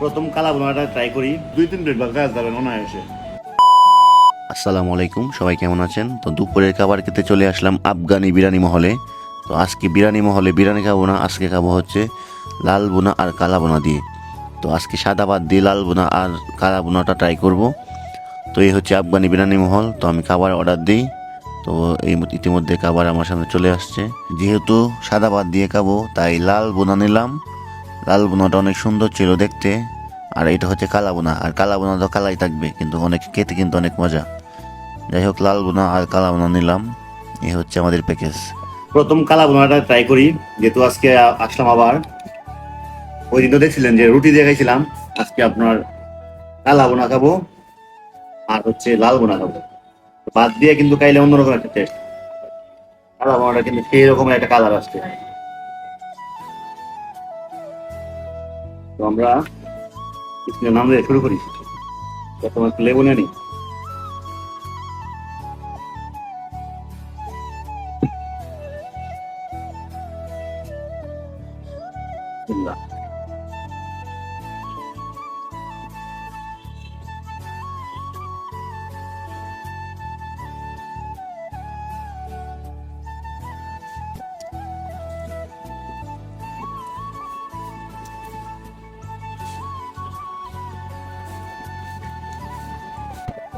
প্রথম কালা বোনাটা ট্রাই করি। দুই, তিন প্লেট বাজার যাবেন অনায়াসে। আসসালামু আলাইকুম, সবাই কেমন আছেন? তো দুপুরের খাবার খেতে চলে আসলাম আফগানি বিরিয়ানি মহলে। তো আজকে বিরিয়ানি মহলে বিরিয়ানি খাব না, আজকে খাব হচ্ছে লাল বোনা আর কালা বোনা দিয়ে। তো আজকে সাদা ভাত দিয়ে লাল বোনা আর কালা বোনাটা ট্রাই করব। তো এই হচ্ছে আফগানি বিরিয়ানি মহল, তো আমি খাবার অর্ডার দিই। তো এই ইতিমধ্যে খাবার আমার সামনে চলে আসছে। যেহেতু সাদা ভাত দিয়ে খাব, তাই লাল বোনা নিলাম। লাল বোনাটা অনেক সুন্দর ছিল দেখতে। আর এটা হচ্ছে কালা বোনা আর কালা বোনা তো কালাই থাকবে, কিন্তু অনেক খেতে কিন্তু অনেক মজা। যাই হোক লাল বোনা আর কালা বোনা নিলাম। এই হচ্ছে আমাদের প্যাকেজ প্রথম কালা বোনাটা ট্রাই করি, যেহেতু আজকে আসলাম আবার। ওই দিন তো দেখছিলেন যে রুটি দিয়ে আজকে আপনার কালা বোনা খাব, আর হচ্ছে লাল বোনা খাব। বাদ দিয়ে কিন্তু খাইলে অন্যরকম একটা টেস্ট কালা বোনাটা কিন্তু সেই রকমের একটা কালার আসছে। তো আমরা স্কুলের নাম দিয়ে শুরু করি প্রথমে লেবু নিয়ে নিই।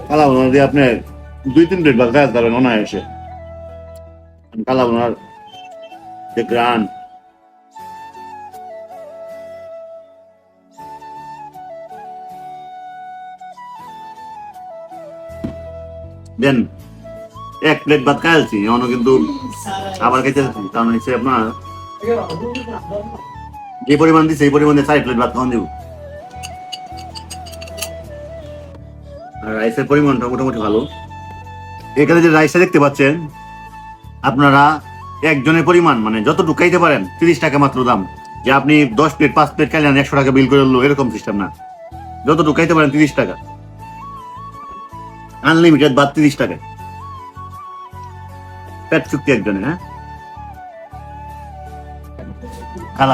কালা বোনা দিয়ে আপনি দুই, তিন প্লেট ভাত খাওয়া যাবেন অনায়াসে। কালা বোনার যে গ্রান। দেন, এক প্লেট ভাত খাইছি এমনও কিন্তু আবার আসছি কারণ হচ্ছে আপনার যে পরিমাণ দিচ্ছে এই পরিমাণে চার প্লেট ভাত খাওয়ান দিব। আর রাইসের পরিমাণটা মোটামুটি ভালো। এখানে যে রাইসটা দেখতে পাচ্ছেন, আপনারা একজনের পরিমাণ মানে যতটুকু খাইতে পারেন, তিরিশ টাকা মাত্র দাম। যে আপনি দশ প্লেট পাঁচ প্লেট খাইলেন, একশো টাকা বিল করে দিলো, এরকম সিস্টেম না। যতটুকু খাইতে পারেন, তিরিশ টাকা। আনলিমিটেড বাদ তিরিশ টাকা। পেট চুক্তি একজনের হ্যাঁ?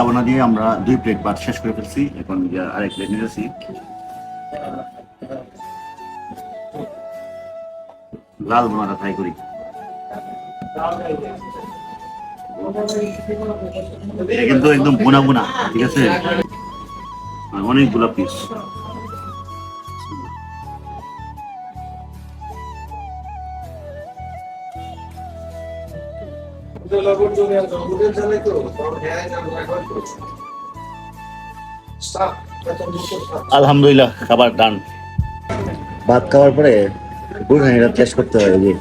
বোনা দিয়ে আমরা দুই প্লেট ভাত শেষ করে ফেলছি। এখন আরেক প্লেট নিতেছি লাল বোনাটা ট্রাই করি। কিন্তু একদম বোনা বোনা ঠিক আছে? অনেকগুলা পিস আলহামদুলিল্লাহ খাবার ডান ভাত খাওয়ার পরে বুড়ানিটা টেস্ট করতে হবে যে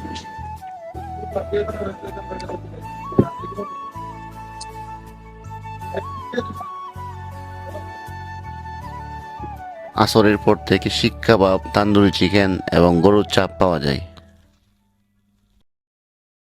আসরের পর থেকে শিক্ষা বা তান্দুরি চিকেন এবং গরুর চাপ পাওয়া যায়।